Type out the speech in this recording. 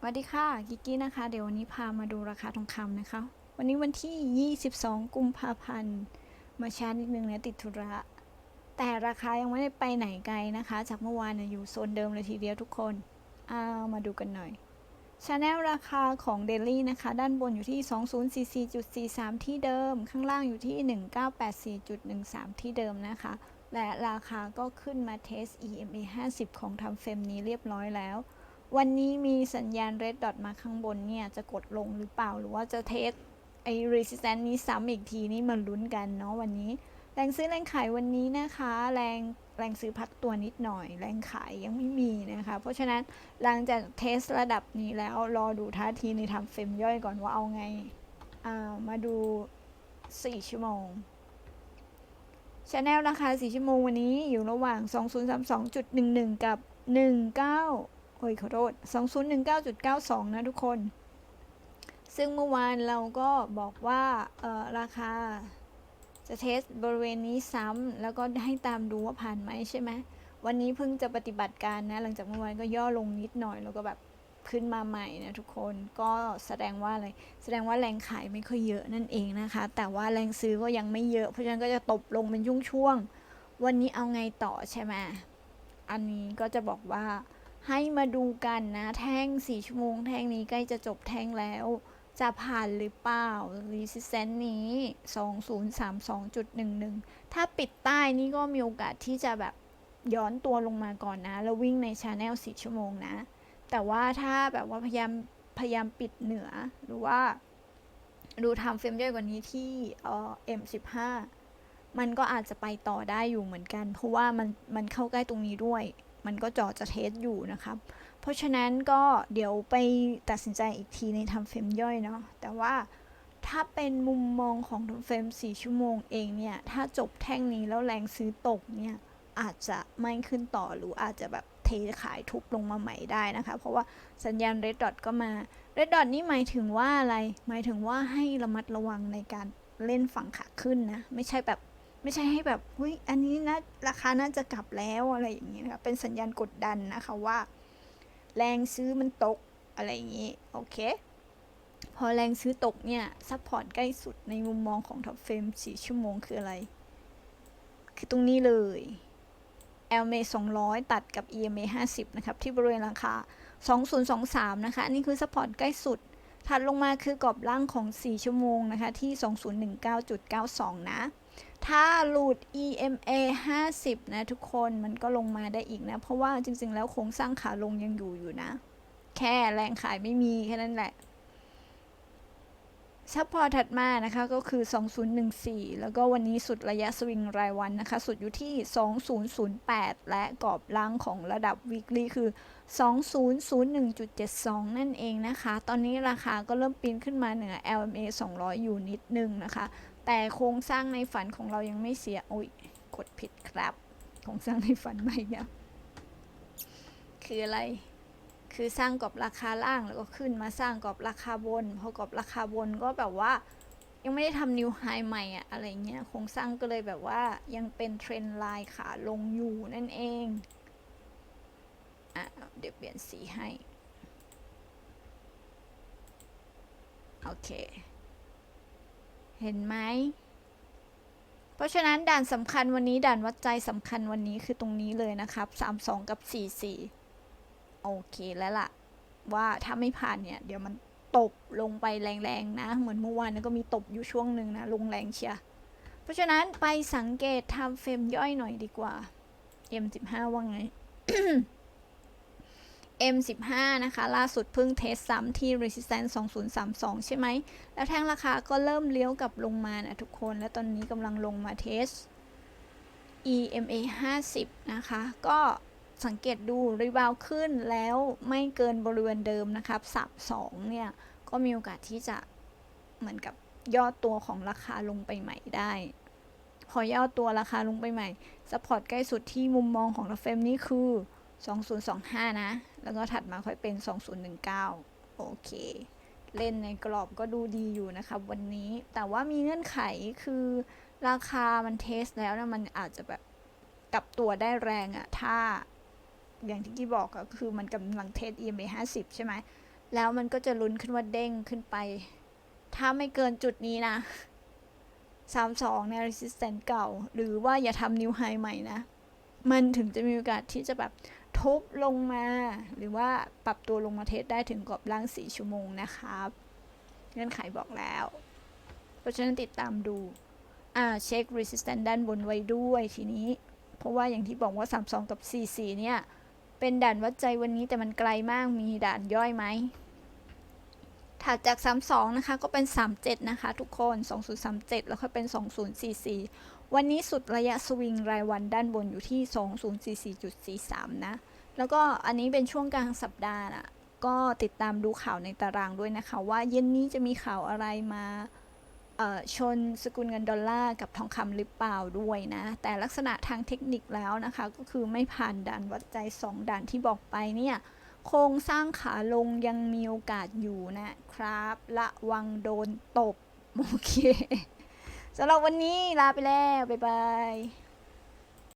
สวัสดีค่ะกิกกี้นะคะ เดี๋ยววันนี้พามาดูราคาทองคำนะคะ วันนี้วันที่ 22 กุมภาพันธ์ มาช้านิดนึงนะติดธุระ แต่ราคายังไม่ได้ไปไหนไกลนะคะ จากเมื่อวานนะอยู่โซนเดิมเลยทีเดียวทุกคนเอามาดูกันหน่อยชาแนลราคาของเดลี่นะคะ ด้านบนอยู่ที่ 2044.43 ที่เดิม ข้างล่างอยู่ที่ 1984.13 ที่เดิมนะคะ และราคาก็ขึ้นมาเทส EMA 50 ของทำเฟมนี้เรียบร้อยแล้ว วันนี้มีสัญญาณ red dot มาข้างบนเนี่ย จะกดลงหรือเปล่าหรือว่าจะเทสไอ้ resistance นี้ซ้ำอีกทีนี่มาลุ้นกันเนาะวันนี้ แรงซื้อแรงขายวันนี้นะคะ แรงแรงซื้อพักตัวนิดหน่อย แรงขายยังไม่มีนะคะ เพราะฉะนั้นหลังจากเทสระดับนี้แล้วรอดูท่าทีในทำเฟรมย่อยก่อนว่าเอาไงอ่ามาดู 4 ชั่วโมงชาแนลราคา 4 ชั่วโมงวันนี้อยู่ระหว่าง 2032.11 กับ 19 โอ้ยขอโทษ 2019.92 นะทุกคน ซึ่งเมื่อวานเราก็บอกว่าราคาจะเทสบริเวณนี้ซ้ำแล้วก็ให้ตามดูว่าผ่านไหมใช่ไหมวันนี้เพิ่งจะปฏิบัติการนะ หลังจากเมื่อวานก็ย่อลงนิดหน่อยแล้วก็แบบขึ้นมาใหม่นะทุกคนก็แสดงว่าอะไรแสดงว่าแรงขายไม่ค่อยเยอะนั่นเองนะคะ แต่ว่าแรงซื้อก็ยังไม่เยอะ เพราะฉะนั้นก็จะตบลงเป็นช่วงๆวันนี้เอาไงต่อใช่ไหมอันนี้ก็จะบอกว่า ให้มาดูกันนะ แท่ง4ชั่วโมง แท่งนี้ใกล้จะจบแท่งแล้ว จะผ่านหรือเปล่า resistance นี้ 2032.11 ถ้าปิดใต้นี่ก็มีโอกาสที่จะแบบย้อนตัวลงมาก่อนนะ แล้ววิ่งใน channel 4ชั่วโมงนะ แต่ว่าถ้าแบบว่าพยายามพยายามปิดเหนือ หรือว่าดูทำเฟรมย่อยกว่านี้ที่เอ่อ M15 มันก็อาจจะไปต่อได้อยู่เหมือนกัน เพราะว่ามันมันเข้าใกล้ตรงนี้ด้วย มันก็จอจะเทสอยู่นะครับ เพราะฉะนั้นก็เดี๋ยวไปตัดสินใจอีกทีในทำเฟรมย่อยเนาะแต่ว่าถ้าเป็นมุมมองของทำเฟรม4 ชั่วโมงเองเนี่ย ถ้าจบแท่งนี้แล้วแรงซื้อตกเนี่ย อาจจะไม่ขึ้นต่อหรืออาจจะแบบเทขายทุบลงมาใหม่ได้นะคะ เพราะว่าสัญญาณ red dot ก็มา red dot นี่หมายถึงว่าอะไร หมายถึงว่าให้ระมัดระวังในการเล่นฝั่งขาขึ้นนะ ไม่ใช่แบบ ไม่ใช่ให้แบบเฮ้ยอันนี้นะราคาน่าจะกลับแล้วอะไรอย่างนี้นะคะเป็นสัญญาณกดดันนะคะว่า แรงซื้อมันตกอะไรอย่างนี้โอเค พอแรงซื้อตกเนี่ยซัพพอร์ตใกล้สุดในมุมมองของท็อปเฟรม4ชั่วโมงคืออะไร คือตรงนี้เลย LMA 200ตัดกับ EMA 50 นะครับ ที่บริเวณราคา 2023 นะคะ อันนี้คือซัพพอร์ตใกล้สุด ถัดลงมาคือกรอบล่างของ 4 ชั่วโมงนะคะ ที่ 2019.92 นะ ถ้าหลุด EMA 50 นะทุกคนมันก็ลงมาได้อีกนะ เพราะว่าจริง ๆ แล้วโครงสร้างขาลงยังอยู่อยู่นะ แค่แรงขายไม่มีแค่นั้นแหละซัพพอร์ตถัดมานะคะก็คือ 2014 แล้วก็วันนี้สุดระยะสวิงรายวันนะคะ สุดอยู่ที่ 2008 และกรอบล่างของระดับ weekly คือ 2001.72 นั่นเองนะคะ ตอนนี้ราคาก็เริ่มปีนขึ้นมาเหนือ LMA 200 อยู่นิดนึงนะคะ แต่โครงสร้างในฝันของเรายังไม่เสียโอ้ยกดผิดครับ โครงสร้างในฝันไม่เนี่ยคืออะไร คือสร้างกรอบราคาล่างแล้วก็ขึ้นมาสร้างกรอบราคาบน พอกรอบราคาบนก็แบบว่า ยังไม่ได้ทำนิวไฮใหม่อะอะไรเงี้ยโครงสร้างก็เลยแบบว่ายังเป็นเทรนไลน์ขาลงอยู่นั่นเองอะเดี๋ยวเปลี่ยนสีให้ โอเค เห็นไหม เพราะฉะนั้นด่านสำคัญวันนี้ด่านวัดใจสำคัญวันนี้คือตรงนี้เลยนะครับ 32 กับ 44 โอเคแล้วล่ะ ว่าถ้าไม่ผ่านเนี่ย เดี๋ยวมันตบลงไปแรงๆนะ เหมือนเมื่อวานก็มีตบอยู่ช่วงหนึ่งนะ ลงแรงเชียร์เพราะฉะนั้นไปสังเกตทำเฟรมย่อยหน่อยดีกว่า M15 ว่าไง M15 นะคะ ล่าสุดเพิ่งเทสซ้ำที่ resistance 2032 ใช่ไหม แล้วแท่งราคาก็เริ่มเลี้ยวกลับลงมานะทุกคน และตอนนี้กำลังลงมาเทส EMA 50 นะคะ ก็สังเกตดูรีบาวขึ้นแล้วไม่เกินบริเวณเดิมนะครับสับ2เนี่ย ก็มีโอกาสที่จะเหมือนกับย่อตัวของราคาลงไปใหม่ได้ พอย่อตัวราคาลงไปใหม่สปอร์ตใกล้สุดที่มุมมองของเราเฟมนี่คือ 2025 นะแล้วก็ถัดมาค่อยเป็น 2019 โอเค เล่นในกรอบก็ดูดีอยู่นะครับวันนี้แต่ว่ามีเงื่อนไขคือราคามันเทสแล้วนะมันอาจจะแบบกลับตัวได้แรงอะถ้าอย่างที่กี้บอกก็คือมันกำลังเทส EMA 50 ใช่ไหม แล้วมันก็จะลุ้นขึ้นว่าเด้งขึ้นไป ถ้าไม่เกินจุดนี้นะ 32 ใน resistance เก่า หรือว่าอย่าทำ new high ใหม่นะ มันถึงจะมีโอกาสที่จะแบบทุบลงมา หรือว่าปรับตัวลงมาเทสได้ถึงกรอบล่าง 4 ชั่วโมงนะครับเงื่อนไขบอกแล้ว เพราะฉะนั้นติดตามดู อ่า เช็ค resistance ด้านบนไว้ด้วยทีนี้ เพราะว่าอย่างที่บอกว่า 32 กับ 44 เนี่ย เป็นด่านวัดใจวันนี้แต่มันไกลมากมีด่านย่อยไหมถัดจาก 32 นะคะ ก็เป็น 37 นะคะ ทุกคน 2037 แล้วค่อยเป็น 2044 วันนี้สุดระยะสวิงรายวันด้านบนอยู่ที่ 2044.43 นะ แล้วก็อันนี้เป็นช่วงกลางสัปดาห์น่ะก็ติดตามดูข่าวในตารางด้วยนะคะ ว่าเย็นนี้จะมีข่าวอะไรมาชนสกุลเงินดอลลาร์กับทองคำหรือเปล่าด้วยนะ แต่ลักษณะทางเทคนิคแล้วนะคะ ก็คือไม่ผ่านด่านวัดใจ 2 ด่านที่บอกไปเนี่ยโครงสร้างขาลงยังมีโอกาสอยู่นะครับ ระวังโดนตบ โอเค สำหรับวันนี้ลาไปแล้ว บ๊ายบาย